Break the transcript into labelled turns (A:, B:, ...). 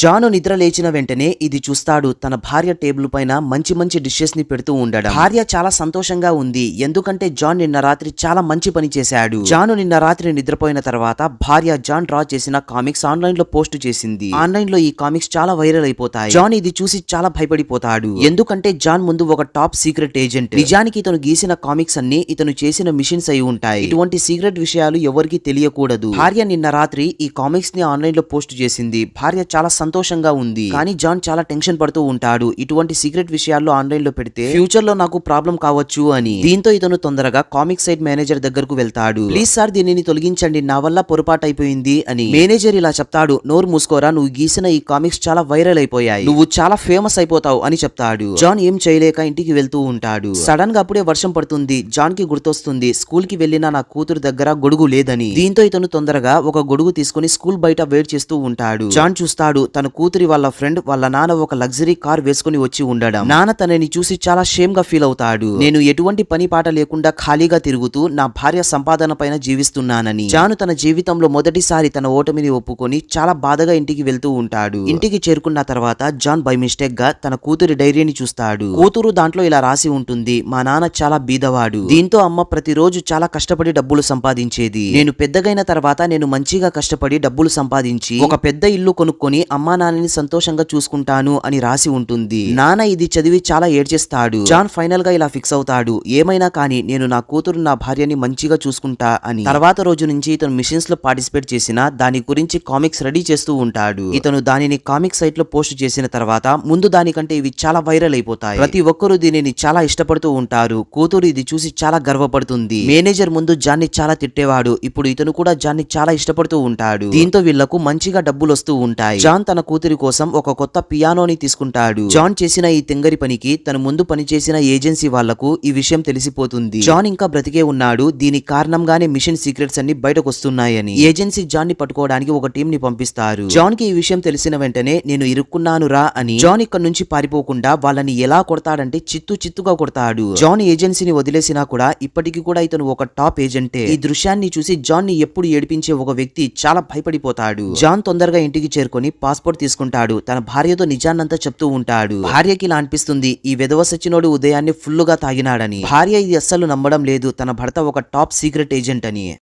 A: జాను నిద్ర లేచిన వెంటనే ఇది చూస్తాడు. తన భార్య టేబుల్ పైన మంచి మంచి డిషెస్ని పెడుతూ ఉండడం. భార్య చాలా సంతోషంగా ఉంది. ఎందుకంటే జాన్ నిన్న రాత్రి చాలా మంచి పని చేశాడు. జాను నిన్న రాత్రి నిద్రపోయిన తర్వాత భార్య జాన్ డ్రా చేసిన కామిక్స్ ఆన్లైన్లో పోస్ట్ చేసింది. ఆన్లైన్లో ఈ కామిక్స్ చాలా వైరల్ అయిపోతాయి. జాన్ ఇది చూసి చాలా భయపడిపోతాడు. ఎందుకంటే జాన్ ముందు ఒక టాప్ సీక్రెట్ ఏజెంట్ నిజానికి ఇతను గీసిన కామిక్స్ అన్ని ఇతను చేసిన మిషన్స్ అయి ఉంటాయి. ఇటువంటి సీక్రెట్ విషయాలు ఎవరికి తెలియకూడదు. భార్య నిన్న రాత్రి ఈ కామిక్స్ని ఆన్లైన్లో పోస్ట్ చేసింది. భార్య చాలా సంతోషంగా ఉంది. కానీ జాన్ చాలా టెన్షన్ పడుతూ ఉంటాడు. ఇటువంటి సీక్రెట్ విషయాల్లో ఆన్లైన్లో పెడితే ఫ్యూచర్లో నాకు ప్రాబ్లం కావచ్చు అని. దీంతో ఇతను తొందరగా కామిక్ సైట్ మేనేజర్ దగ్గరకు వెళ్తాడు. ప్లీజ్ సార్ దీనిని తొలగించండి. నా వల్ల పొరపాటు అయిపోయింది అని. మేనేజర్ ఇలా చెప్తాడు. నోరు మూసుకోరా నువ్వు గీసిన ఈ కామిక్స్ చాలా వైరల్ అయిపోయాయి. నువ్వు చాలా ఫేమస్ అయిపోతావు అని చెప్తాడు. జాన్ ఏం చేయలేక ఇంటికి వెళ్తూ ఉంటాడు. సడన్గా అప్పుడే వర్షం పడుతుంది. జాన్కి గుర్తొస్తుంది స్కూల్కి వెళ్ళిన నా కూతురు దగ్గర గొడుగు లేదని. దీంతో ఇతను తొందరగా ఒక గొడుగు తీసుకుని స్కూల్ బయట వెయిట్ చేస్తూ ఉంటాడు. జాన్ చూస్తాడు తన కూతురి వాళ్ళ ఫ్రెండ్ వాళ్ళ నాన్న ఒక లగ్జరీ కార్ వేసుకుని వచ్చి ఉండడం. నాన్న తనని చూసి చాలా షేమ్గా ఫీల్ అవుతాడు. నేను ఎటువంటి పని పాట లేకుండా ఖాళీగా తిరుగుతూ నా భార్య సంపాదన పైన జీవిస్తున్నానని. జాను తన జీవితంలో మొదటిసారి తన ఓటమిని ఒప్పుకొని చాలా బాధగా ఇంటికి వెళ్తూ ఉంటాడు. ఇంటికి చేరుకున్న తర్వాత జాన్ బై మిస్టేక్గా తన కూతురి డైరీని చూస్తాడు. కూతురు దాంట్లో ఇలా రాసి ఉంటుంది మా నాన్న చాలా బీదవాడు. దీంతో అమ్మ ప్రతిరోజు చాలా కష్టపడి డబ్బులు సంపాదించేది. నేను పెద్దగైన తర్వాత నేను మంచిగా కష్టపడి డబ్బులు సంపాదించి ఒక పెద్ద ఇల్లు కొనుక్కొని అమ్మా నాన్నని సంతోషంగా చూసుకుంటాను అని రాసి ఉంటుంది. నాన్న ఇది చదివి చాలా ఏడ్చేస్తాడు. జాన్ ఫైనల్గా ఇలా ఫిక్స్ అవుతాడు. ఏమైనా కానీ నేను నా కూతురు నా భార్యని మంచిగా చూసుకుంటా అని. తర్వాత రోజు నుంచి ఇతను మిషన్స్లో పార్టిసిపేట్ చేసిన దాని గురించి కామిక్స్ రెడీ చేస్తూ ఉంటాడు. ఇతను దానిని కామిక్ సైట్లో పోస్ట్ చేసిన తర్వాత ముందు దానికంటే ఇవి చాలా వైరల్ అయిపోతాయి. ప్రతి ఒక్కరూ దీనిని చాలా ఇష్టపడుతూ ఉంటారు. కూతురు ఇది చూసి చాలా గర్వపడుతుంది. మేనేజర్ ముందు జాన్ని చాలా తిట్టేవాడు. ఇప్పుడు ఇతను కూడా జాన్ని చాలా ఇష్టపడుతూ ఉంటాడు. దీంతో వీళ్ళకు మంచిగా డబ్బులు వస్తూ ఉంటాయి. జాన్ తన కూతురి కోసం ఒక కొత్త పియానోని తీసుకుంటాడు. జాన్ చేసిన ఈ తెంగరి పనికి తను ముందు పనిచేసిన ఏజెన్సీ వాళ్ళకు ఈ విషయం తెలిసిపోతుంది. జాన్ ఇంకా బ్రతికే ఉన్నాడు. దీని కారణంగానే మిషన్ సీక్రెట్స్ అన్ని బయటకు వస్తున్నాయని ఏజెన్సీ జాన్ని పట్టుకోవడానికి ఒక టీం ని పంపిస్తారు. జాన్కి ఈ విషయం తెలిసిన వెంటనే నేను ఇరుక్కున్నాను రా అని జాన్ ఇక్కడ నుంచి పారిపోకుండా వాళ్ళని ఎలా కొడతాడంటే చిత్తు చిత్తుగా కొడతాడు. జాన్ ఏజెన్సీని వదిలేసినా కూడా ఇప్పటికీ కూడా ఇతను ఒక టాప్ ఏజెంటే. ఈ దృశ్యాన్ని చూసి జాన్ని ఎప్పుడు ఏడిపించే ఒక వ్యక్తి చాలా భయపడిపోతాడు. జాన్ తొందరగా ఇంటికి చేరుకొని పాస్ పాస్పోర్ట్ తీసుకుంటాడు. తన భార్యతో నిజాన్నంతా చెప్తూ ఉంటాడు. భార్యకి ఇలా అనిపిస్తుంది ఈ విధవ సచినోడు ఉదయాన్నే ఫుల్లుగా తాగినాడని. భార్య ఇది అస్సలు నమ్మడం లేదు తన భర్త ఒక టాప్ సీక్రెట్ ఏజెంట్ అని.